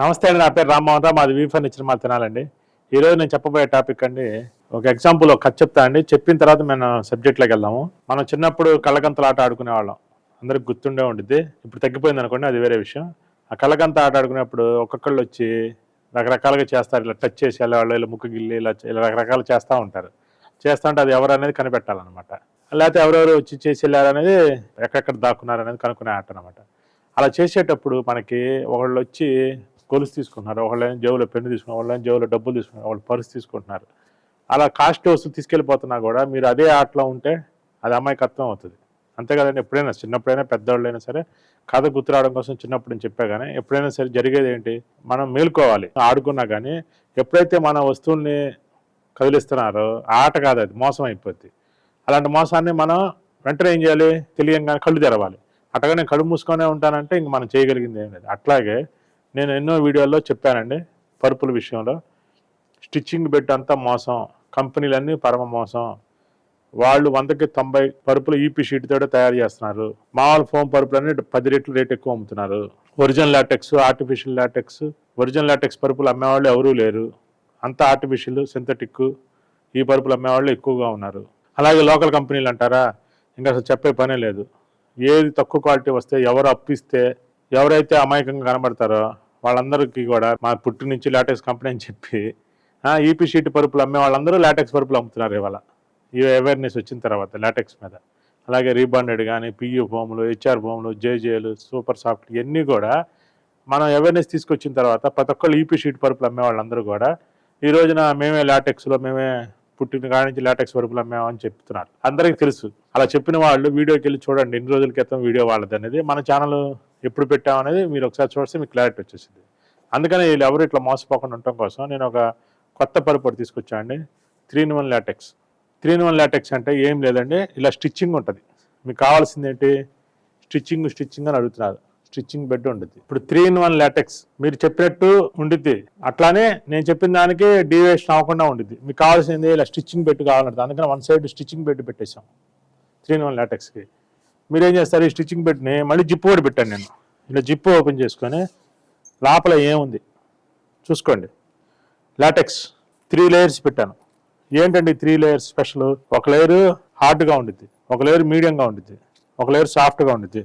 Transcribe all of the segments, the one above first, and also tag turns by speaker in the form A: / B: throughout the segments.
A: నమస్తే అండి నా పేరు రామ్మోహన్ రావు. మాది వీ ఫర్నిచర్ మా తినాలండి. ఈరోజు నేను చెప్పబోయే టాపిక్ అండి ఒక ఎగ్జాంపుల్ ఒక కథ చెప్తా అండి. చెప్పిన తర్వాత మేము సబ్జెక్ట్లోకి వెళ్దాము. మనం చిన్నప్పుడు కళ్ళగంతలు ఆట ఆడుకునే వాళ్ళం. అందరికి గుర్తుండే ఉండిద్ది. ఇప్పుడు తగ్గిపోయింది అనుకోండి అది వేరే విషయం. ఆ కళ్ళగంత ఆట ఆడుకునేప్పుడు ఒక్కొక్కళ్ళు వచ్చి రకరకాలుగా చేస్తారు. ఇలా టచ్ చేసి వాళ్ళు ఇలా ముక్కు గిల్లి ఇలా ఇలా రకరకాలు చేస్తూ ఉంటారు. చేస్తా ఉంటే అది ఎవరు అనేది కనిపెట్టాలన్నమాట. లేకపోతే ఎవరెవరు వచ్చి చేసి వెళ్ళారనేది ఎక్కడెక్కడ దాక్కున్నారు అనేది కనుక్కునే ఆట అనమాట అలా చేసేటప్పుడు మనకి ఒకళ్ళు వచ్చి గొలుసు తీసుకుంటున్నారు. ఒకళ్ళు జేబులో పెన్ను తీసుకున్నారు వాళ్ళని జేబులో డబ్బులు తీసుకున్నారు వాళ్ళు పర్సు తీసుకుంటున్నారు. అలా కాస్ట్ వస్తువు తీసుకెళ్ళిపోతున్నా కూడా మీరు అదే ఆటలో ఉంటే అది అమాయకత్వం అవుతుంది. అంతే కదండి ఎప్పుడైనా చిన్నప్పుడైనా పెద్దవాళ్ళైనా సరే కథ గుర్తురావడం కోసం చిన్నప్పుడు నేను చెప్పా కానీ ఎప్పుడైనా సరే జరిగేది ఏంటి? మనం మేల్కోవాలి. ఆడుకున్నా కానీ ఎప్పుడైతే మన వస్తువుల్ని కదిలిస్తున్నారో ఆ ఆట కాదు అది మోసం అయిపోద్ది. అలాంటి మోసాన్ని మనం వెంటనే ఏం చేయాలి? తెలియంగానే కళ్ళు తెరవాలి. అట్టగా నేను కళ్ళు మూసుకొనే ఉంటానంటే ఇంక మనం చేయగలిగింది ఏం లేదు. అట్లాగే నేను ఎన్నో వీడియోల్లో చెప్పానండి పరుపుల విషయంలో. స్టిచ్చింగ్ బెడ్ అంతా మోసం కంపెనీలన్నీ పరమ మోసం. వాళ్ళు వందకి తొంభై పరుపులు ఈపీ షీట్ తయారు చేస్తున్నారు. మామూలు ఫోమ్ పరుపులన్నీ పది రెట్లు రేట్ ఎక్కువ అమ్ముతున్నారు. Original latex artificial latex original latex పరుపులు అమ్మేవాళ్ళు ఎవరూ లేరు. అంతా ఆర్టిఫిషియల్ సింథటిక్. ఈ పరుపులు అమ్మేవాళ్ళు ఎక్కువగా ఉన్నారు. అలాగే లోకల్ కంపెనీలు అంటారా? ఇంకా అసలు చెప్పే పనే లేదు. ఏది తక్కువ క్వాలిటీ వస్తే ఎవరు అప్పిస్తే ఎవరైతే అమాయకంగా కనబడతారో వాళ్ళందరికీ కూడా మా పుట్టి నుంచి లాటెక్స్ కంపెనీ అని చెప్పి ఈపీ షీట్ పరుపులు అమ్మే వాళ్ళందరూ లాటెక్స్ పరుపులు అమ్ముతున్నారు ఇవాళ. ఈ అవేర్నెస్ వచ్చిన తర్వాత లాటెక్స్ మీద. అలాగే రీబాండెడ్ కానీ పియూ ఫోములు హెచ్ఆర్ ఫోములు జేజేలు సూపర్ సాఫ్ట్ ఇవన్నీ కూడా మనం అవేర్నెస్ తీసుకొచ్చిన తర్వాత ప్రతి ఒక్కళ్ళు ఈపీ షీట్ పరుపులు అమ్మే వాళ్ళందరూ కూడా ఈ రోజున మేమే లాటెక్స్లో మేమే పుట్టిన కాడి నుంచి లాటెక్స్ పరుపులు అమ్మామని చెప్తున్నారు. అందరికీ తెలుసు. అలా చెప్పిన వాళ్ళు వీడియోకి వెళ్ళి చూడండి ఎన్ని రోజుల క్రితం వీడియో వాళ్ళది అనేది. మన ఛానల్ ఎప్పుడు పెట్టామనేది మీరు ఒకసారి చూస్తే మీకు క్లారిటీ వచ్చేసింది. అందుకని వీళ్ళు ఎవరు ఇట్లా మోసపోకుండా ఉండటం కోసం నేను ఒక కొత్త పరుపు తీసుకొచ్చానండి. Three in one latex. Three in one latex అంటే ఏం లేదండి ఇలా స్టిచ్చింగ్ ఉంటుంది. మీకు కావాల్సింది ఏంటి? స్టిచ్చింగ్ స్టిచ్చింగ్ అని అడుగుతున్నారు. స్టిచ్చింగ్ బెడ్ ఉంటుంది ఇప్పుడు త్రీ ఇన్ వన్ లాటెక్స్. మీరు చెప్పినట్టు ఉండిద్ది. అట్లానే నేను చెప్పిన దానికి డీవియేషన్ అవ్వకుండా ఉండిద్ది. మీకు కావాల్సింది ఇలా స్టిచ్చింగ్ బెడ్ కావాలంటే అందుకని వన్ సైడ్ స్టిచ్చింగ్ బెడ్ పెట్టేశాం. త్రీ ఇన్ వన్ లాటెక్స్కి. మీరు ఏం చేస్తారు ఈ స్టిచ్చింగ్ బెడ్ని మళ్ళీ జిప్పు కూడా పెట్టాను నేను. ఇలా జిప్పు ఓపెన్ చేసుకొని లోపల ఏముంది? చూసుకోండి. లాటెక్స్. త్రీ లేయర్స్ పెట్టాను. ఏంటండి త్రీ లేయర్స్ స్పెషల్? ఒక లేయర్ హార్డ్గా ఉండిద్ది. ఒక లేయర్ మీడియంగా ఉండిద్ది. ఒక లేయర్ సాఫ్ట్గా ఉండిద్ది.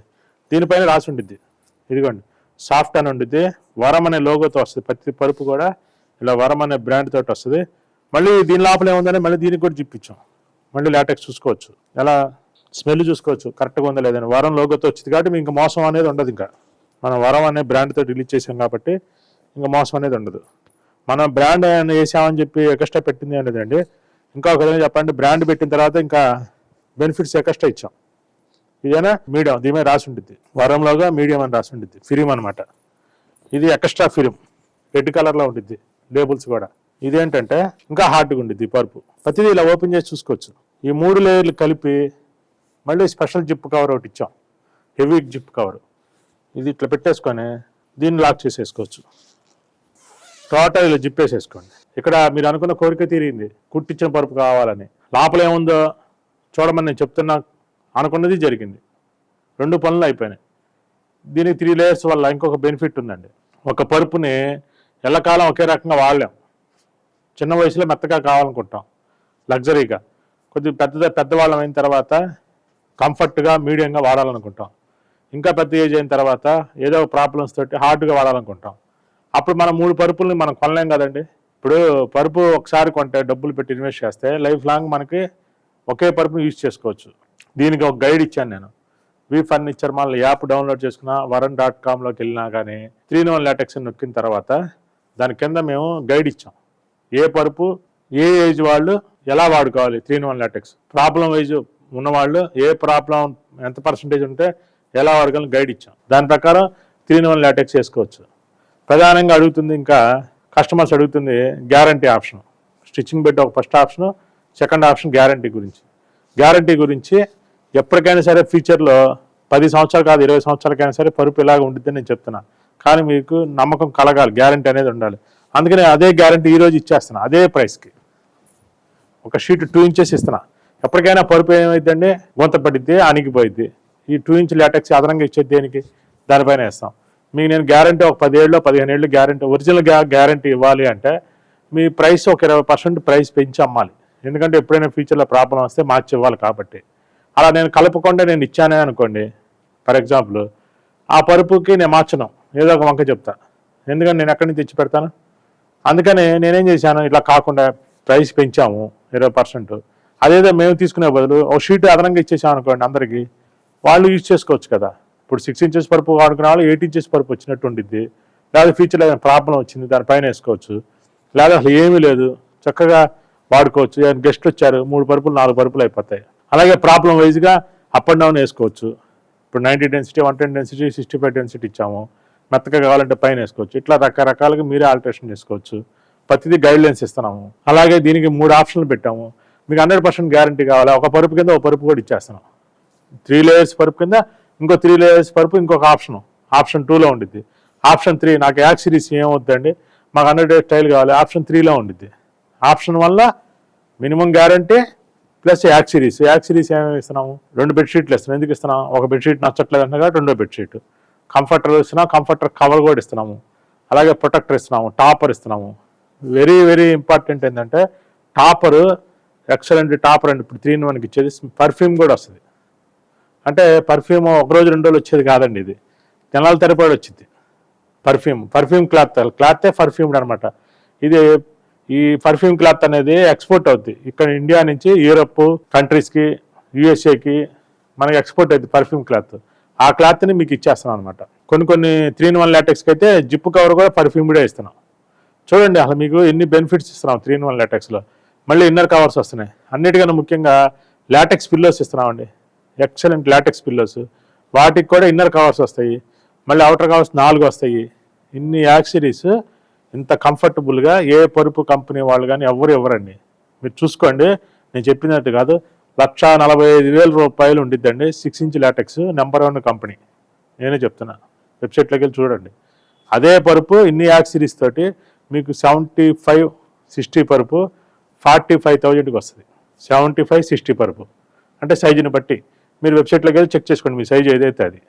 A: దీనిపైన రాసి ఉండిద్ది. ఇదిగోండి. సాఫ్ట్ అని ఉండిద్ది. వరం అనే లోగోతో వస్తుంది. ప్రతి పరుపు కూడా ఇలా వరం అనే బ్రాండ్ తోటి వస్తుంది. మళ్ళీ దీని లోపల ఏముందని మళ్ళీ దీనికి కూడా చూపించాం. మళ్ళీ లాటెక్స్ చూసుకోవచ్చు. ఎలా? స్మెల్ చూసుకోవచ్చు. కరెక్ట్గా ఉందా లేదని వరం లోగోతో వచ్చింది కాబట్టి మీకు ఇంకా మోసం అనేది ఉండదు ఇంకా. మనం వరం అనే బ్రాండ్తో రిలీజ్ చేసాం కాబట్టి ఇంకా మోసం అనేది ఉండదు. మనం బ్రాండ్ వేసామని చెప్పి ఎక్స్ట్రా పెట్టింది అనేది అండి ఇంకా ఒక విధంగా చెప్పండి. బ్రాండ్ పెట్టిన తర్వాత ఇంకా బెనిఫిట్స్ ఎక్స్ట్రా ఇచ్చాం. ఇదేనా? మీడియం. దీని మీద రాసి ఉంటుంది వరంలోగా మీడియం అని రాసి ఉంటుంది ఫిలిం అనమాట ఇది ఎక్స్ట్రా ఫిలిం రెడ్ కలర్లో ఉంటుంది లేబుల్స్ కూడా. ఇదేంటంటే ఇంకా హార్డ్గా ఉంటుంది పరుపు. ప్రతిదీ ఇలా ఓపెన్ చేసి చూసుకోవచ్చు. ఈ మూడు లేయర్లు కలిపి మళ్ళీ స్పెషల్ జిప్ కవర్ ఒకటి ఇచ్చాం. Heavy zip cover. ఇది ఇట్లా పెట్టేసుకొని దీన్ని లాక్ చేసేసుకోవచ్చు. టోటల్ ఇలా జిప్ వేసేసుకోండి. ఇక్కడ మీరు అనుకున్న కోరిక తీరింది. కుట్టించిన పరుపు కావాలని. లోపల ఏముందో చూడమని నేను చెప్తున్నా. అనుకున్నది జరిగింది. రెండు పనులు అయిపోయినాయి. దీనికి త్రీ లేయర్స్ వల్ల ఇంకొక బెనిఫిట్ ఉందండి. ఒక పరుపుని ఎల్లకాలం ఒకే రకంగా వాడలేం. చిన్న వయసులో మెత్తగా కావాలనుకుంటాం. లగ్జరీగా కొద్దిగా పెద్ద పెద్దవాళ్ళం అయిన తర్వాత కంఫర్ట్గా మీడియంగా వాడాలనుకుంటాం. ఇంకా పెద్ద ఏజ్ అయిన తర్వాత ఏదో ప్రాబ్లమ్స్ తోటి హార్డ్గా వాడాలనుకుంటాం. అప్పుడు మనం మూడు పరుపుల్ని మనం కొనలేం కదండి. ఇప్పుడు పరుపు ఒకసారి కొంటే డబ్బులు పెట్టి ఇన్వెస్ట్ చేస్తే లైఫ్ లాంగ్ మనకి ఒకే పరుపుని యూజ్ చేసుకోవచ్చు. దీనికి ఒక గైడ్ ఇచ్చాను నేను. V furniture mall app download చేసుకున్న వరన్ డాట్ కామ్లోకి వెళ్ళినా కానీ త్రీ వన్ లాటెక్స్ నొక్కిన తర్వాత దాని కింద మేము గైడ్ ఇచ్చాం. ఏ పరుపు ఏ ఏజ్ వాళ్ళు ఎలా వాడుకోవాలి three one latex problem age ఉన్నవాళ్ళు ఏ ప్రాబ్లం ఎంత పర్సంటేజ్ ఉంటే ఎలా వాడుకోవాలని గైడ్ ఇచ్చాం. దాని ప్రకారం త్రీ వన్ లాటెక్స్ వేసుకోవచ్చు ప్రధానంగా అడుగుతుంది ఇంకా కస్టమర్స్ అడుగుతుంది గ్యారంటీ ఆప్షన్ స్టిచ్చింగ్ బెడ్ ఒక first option second option guarantee గురించి. గ్యారంటీ గురించి ఎప్పటికైనా సరే ఫ్యూచర్లో పది సంవత్సరాలు కాదు ఇరవై సంవత్సరాలకైనా సరే పరుపు ఇలాగ ఉండిద్దని నేను చెప్తున్నాను కానీ మీకు నమ్మకం కలగాలి గ్యారంటీ అనేది ఉండాలి. అందుకని అదే గ్యారంటీ ఈ రోజు ఇచ్చేస్తున్నా అదే ప్రైస్కి ఒక షీట్ టూ ఇంచెస్ ఇస్తున్నా. ఎప్పటికైనా పరుపు ఏమైందండి గుంత పడిద్ది అణిగిపోయిద్ది. ఈ టూ ఇంచ్ లాటెక్స్ అదనంగా ఇచ్చేది దేనికి? దానిపైన వేస్తాం. మీకు నేను గ్యారంటీ ఒక పదిహేళ్ళు పదిహేను ఏళ్ళు గ్యారంటీ ఒరిజినల్ గ్యారంటీ ఇవ్వాలి అంటే మీ ప్రైస్ ఒక ఇరవై పర్సెంట్ ప్రైస్ పెంచి అమ్మాలి. ఎందుకంటే ఎప్పుడైనా ఫ్యూచర్లో ప్రాబ్లం వస్తే మార్చి ఇవ్వాలి కాబట్టి. అలా నేను కలపకుండా నేను ఇచ్చానే అనుకోండి. ఫర్ ఎగ్జాంపుల్ ఆ పరుపుకి నేను మార్చను. ఏదో ఒక వంక చెప్తా. ఎందుకంటే నేను ఎక్కడి నుంచి తెచ్చి పెడతాను? అందుకనే నేనేం చేశాను? ఇట్లా కాకుండా ప్రైస్ పెంచాము ఇరవై పర్సెంట్ అదేదో మేము తీసుకునే బదులు ఒక షీట్ అదనంగా ఇచ్చేసాం అనుకోండి అందరికీ. వాళ్ళు యూజ్ చేసుకోవచ్చు కదా. ఇప్పుడు సిక్స్ ఇంచెస్ పరుపు వాడుకునే వాళ్ళు ఎయిట్ ఇంచెస్ పరుపు వచ్చినట్టు ఉండిద్ది. లేదా ఫ్యూచర్లో ఏదైనా ప్రాబ్లం వచ్చింది దానిపైన వేసుకోవచ్చు. లేదా అసలు ఏమీ లేదు. చక్కగా వాడుకోవచ్చు. గెస్ట్లు వచ్చారు మూడు పరుపులు నాలుగు పరుపులు అయిపోతాయి. అలాగే ప్రాబ్లం వైజ్గా అప్ అండ్ డౌన్ వేసుకోవచ్చు. ఇప్పుడు ninety density one ten density sixty five density ఇచ్చాము. మెత్తగా కావాలంటే పైన వేసుకోవచ్చు. ఇట్లా రకరకాలుగా మీరే ఆల్టరేషన్ చేసుకోవచ్చు. ప్రతిదీ గైడ్లైన్స్ ఇస్తున్నాము. అలాగే దీనికి మూడు ఆప్షన్లు పెట్టాము. మీకు హండ్రెడ్ పర్సెంట్ గ్యారంటీ కావాలా. ఒక పరుపు కింద ఒక పరుపు కూడా ఇచ్చేస్తున్నాం. త్రీ లేయర్స్ పరుపు కింద ఇంకో త్రీ లేయర్స్ పరుపు ఇంకొక ఆప్షన్ ఆప్షన్ టూలో ఉండిద్ది. ఆప్షన్ త్రీ నాకు యాక్ సిరీస్ ఏమవుద్దండి మాకు హండ్రెడ్ స్టైల్ కావాలి. ఆప్షన్ త్రీలో ఉండిద్ది. ఆప్షన్ వల్ల minimum guarantee plus yak series. Yak series ఏమేమి ఇస్తున్నాము? రెండు బెడ్షీట్లు ఇస్తున్నాం. ఎందుకు ఇస్తున్నాం? ఒక బెడ్షీట్ నచ్చట్లేదు అంటే రెండో బెడ్షీట్ కంఫర్టర్ ఇస్తున్నాం కంఫర్టర్ కవర్ కూడా ఇస్తున్నాము. అలాగే ప్రొటెక్టర్ ఇస్తున్నాము టాపర్ ఇస్తున్నాము. వెరీ వెరీ ఇంపార్టెంట్ ఏంటంటే టాపర్ ఎక్సలెంట్ టాపర్ అండి. ఇప్పుడు త్రీ ఇన్ వన్కి ఇచ్చేది. పర్ఫ్యూమ్ కూడా వస్తుంది. అంటే పర్ఫ్యూమ్ ఒక రోజు రెండు రోజులు వచ్చేది కాదండి ఇది. నెలల తరబడి వచ్చింది. పర్ఫ్యూమ్ పర్ఫ్యూమ్ క్లాత్ క్లాతే పర్ఫ్యూమ్డ్ అనమాట ఇది ఈ పర్ఫ్యూమ్ క్లాత్ అనేది ఎక్స్పోర్ట్ అవుద్ది. ఇక్కడ ఇండియా నుంచి యూరప్ కంట్రీస్కి యూఎస్ఏకి మనకి ఎక్స్పోర్ట్ అవుతుంది పర్ఫ్యూమ్ క్లాత్. ఆ క్లాత్ని మీకు ఇచ్చేస్తున్నాం అనమాట కొన్ని కొన్ని త్రీ ఇన్ వన్ లాటెక్స్కి అయితే జిప్పు కవర్ కూడా పర్ఫ్యూమ్ కూడా ఇస్తున్నాం. చూడండి అసలు మీకు ఎన్ని బెనిఫిట్స్ ఇస్తున్నాం త్రీ ఇన్ వన్ లాటెక్స్లో మళ్ళీ ఇన్నర్ కవర్స్ వస్తున్నాయి. అన్నిటికన్నా ముఖ్యంగా లాటెక్స్ పిల్లోస్ ఇస్తున్నామండి. ఎక్సలెంట్ లాటెక్స్ పిల్లోస్ వాటికి కూడా ఇన్నర్ కవర్స్ వస్తాయి. మళ్ళీ అవుటర్ కవర్స్ నాలుగు వస్తాయి. ఇన్ని యాక్సరీస్ ఇంత కంఫర్టబుల్గా ఏ పరుపు కంపెనీ వాళ్ళు కానీ ఎవరు ఇవ్వరండి. మీరు చూసుకోండి నేను చెప్పినట్టు కాదు లక్ష నలభై ఐదు వేల రూపాయలు ఉండిద్దండి six inch latex number one company. నేనే చెప్తున్నా వెబ్సైట్లోకి వెళ్ళి చూడండి. అదే పరుపు ఇన్ని యాక్సరీస్ తోటి మీకు సెవెంటీ ఫైవ్ సిక్స్టీ పరుపు ఫార్టీ ఫైవ్ థౌజండ్కి వస్తుంది. సెవెంటీ ఫైవ్ సిక్స్టీ పరుపు. అంటే సైజుని బట్టి. మీరు వెబ్సైట్లోకి వెళ్ళి చెక్ చేసుకోండి మీ సైజు ఏదైతే అది.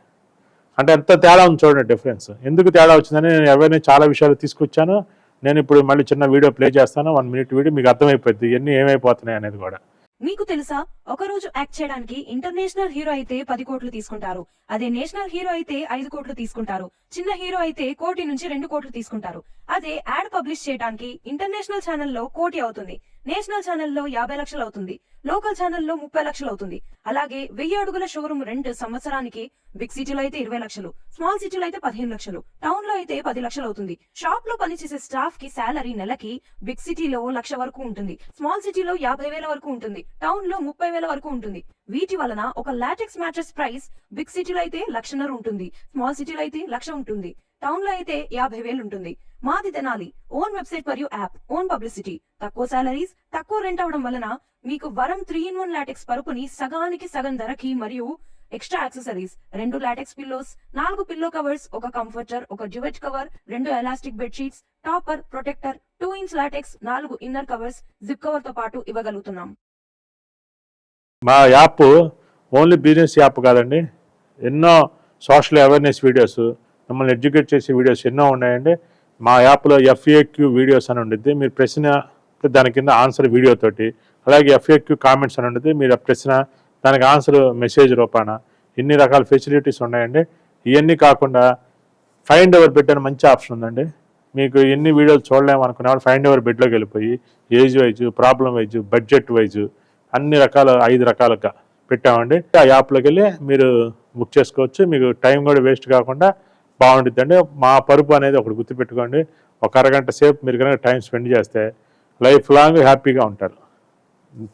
A: అంటే ఎంత తేడా ఉంది చూడండి డిఫరెన్స్. ఎందుకు తేడా వచ్చిందని నేను ఎవరిని చాలా విషయాలు తీసుకొచ్చాను. నేను ఇప్పుడు మళ్ళీ చిన్న వీడియో ప్లే చేస్తాను. వన్ మినిట్ వీడియో మీకు అర్థమైపోద్ది ఇవన్నీ ఏమైపోతున్నాయి అనేది కూడా.
B: మీకు తెలుసా? ఒక రోజు యాక్ట్ చేయడానికి ఇంటర్నేషనల్ హీరో అయితే పది కోట్లు తీసుకుంటారు. అదే నేషనల్ హీరో అయితే ఐదు కోట్లు తీసుకుంటారు. చిన్న హీరో అయితే కోటి నుంచి రెండు కోట్లు తీసుకుంటారు. అదే యాడ్ పబ్లిష్ చేయడానికి ఇంటర్నేషనల్ ఛానల్లో కోటి అవుతుంది. నేషనల్ ఛానల్లో యాభై లక్షలు అవుతుంది. లోకల్ ఛానల్లో ముప్పై లక్షలు అవుతుంది. అలాగే వెయ్యి అడుగుల షోరూమ్ రెంట్ సంవత్సరానికి బిగ్ సిటీలో అయితే ఇరవై లక్షలు స్మాల్ సిటీలో అయితే పదిహేను లక్షలు టౌన్లో అయితే పది లక్షలు అవుతుంది. షాప్లో పనిచేసే స్టాఫ్కి శాలరీ నెలకి బిగ్ సిటీలో లక్ష వరకు ఉంటుంది. స్మాల్ సిటీలో యాభై వేల వరకు ఉంటుంది. టౌన్లో ముప్పై వేల వరకు ఉంటుంది. వీటి వలన ఒక లాటెక్స్ మ్యాట్రెస్ ప్రైస్ బిగ్ సిటీలో అయితే లక్షన్నర ఉంటుంది. స్మాల్ సిటీలో అయితే లక్ష ఉంటుంది. టౌన్లో అయితే యాభై వేలు ఉంటుంది. మాది తెనాలి. ఓన్ వెబ్సైట్ మరియు యాప్. Own publicity. తక్కువ సాలరీస్ తక్కువ రెంట్ అవడం వలన మీకు వరం త్రీ ఇన్ వన్ లాటెక్స్ పరుపుని సగానికి సగం ధరకి మరియు ఎక్స్ట్రా యాక్సెసరీస్ రెండు లాటెక్స్ పిల్లోస్ నాలుగు పిల్లో కవర్స్ ఒక కంఫర్టర్ ఒక డ్యువెట్ కవర్ రెండు elastic bedsheets topper protector two inch latex నాలుగు ఇన్నర్ కవర్స్ జిప్ కవర్తో పాటు ఇవ్వగలుగుతున్నాం.
A: మా యాప్ ఓన్లీ బిజినెస్ యాప్ కాదండి. ఎన్నో సోషల్ అవేర్నెస్ వీడియోస్ మిమ్మల్ని ఎడ్యుకేట్ చేసే వీడియోస్ ఎన్నో ఉన్నాయండి. మా యాప్లో ఎఫ్ఏక్యూ వీడియోస్ అని ఉండిద్ది. మీరు ప్రశ్న దాని కింద ఆన్సర్ వీడియోతోటి అలాగే ఎఫ్ఏక్యూ కామెంట్స్ అని ఉండిద్ది. మీరు ఆ ప్రశ్న దానికి ఆన్సర్ మెసేజ్ రూపాన ఇన్ని రకాల ఫెసిలిటీస్ ఉన్నాయండి. ఇవన్నీ కాకుండా ఫైండ్ ఎవర్ బెడ్ అని మంచి ఆప్షన్ ఉందండి. మీకు ఎన్ని వీడియోలు చూడలేము అనుకునేవాడు ఫైండ్ ఎవర్ బెడ్లోకి వెళ్ళిపోయి age wise problem wise budget wise అన్ని రకాల ఐదు రకాలుగా పెట్టామండి. ఆ యాప్లోకి వెళ్ళి మీరు బుక్ చేసుకోవచ్చు. మీకు టైం కూడా వేస్ట్ కాకుండా బాగుంటుందండి మా పరుపు అనేది ఒకటి గుర్తుపెట్టుకోండి. ఒక అరగంట సేపు మీరు కనుక టైం స్పెండ్ చేస్తే లైఫ్ లాంగ్ హ్యాపీగా ఉంటారు.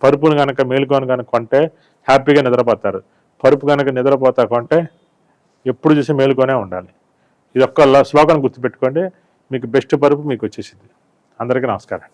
A: పరుపును కనుక మేలుకొని కనుక కొంటే హ్యాపీగా నిద్రపోతారు. పరుపు కనుక నిద్రపోతా కొంటే ఎప్పుడు చూసి మేలుకొనే ఉండాలి. ఇది ఒక్క శ్లోకాన్ని గుర్తుపెట్టుకోండి. మీకు బెస్ట్ పరుపు మీకు వచ్చేసింది. అందరికీ నమస్కారం.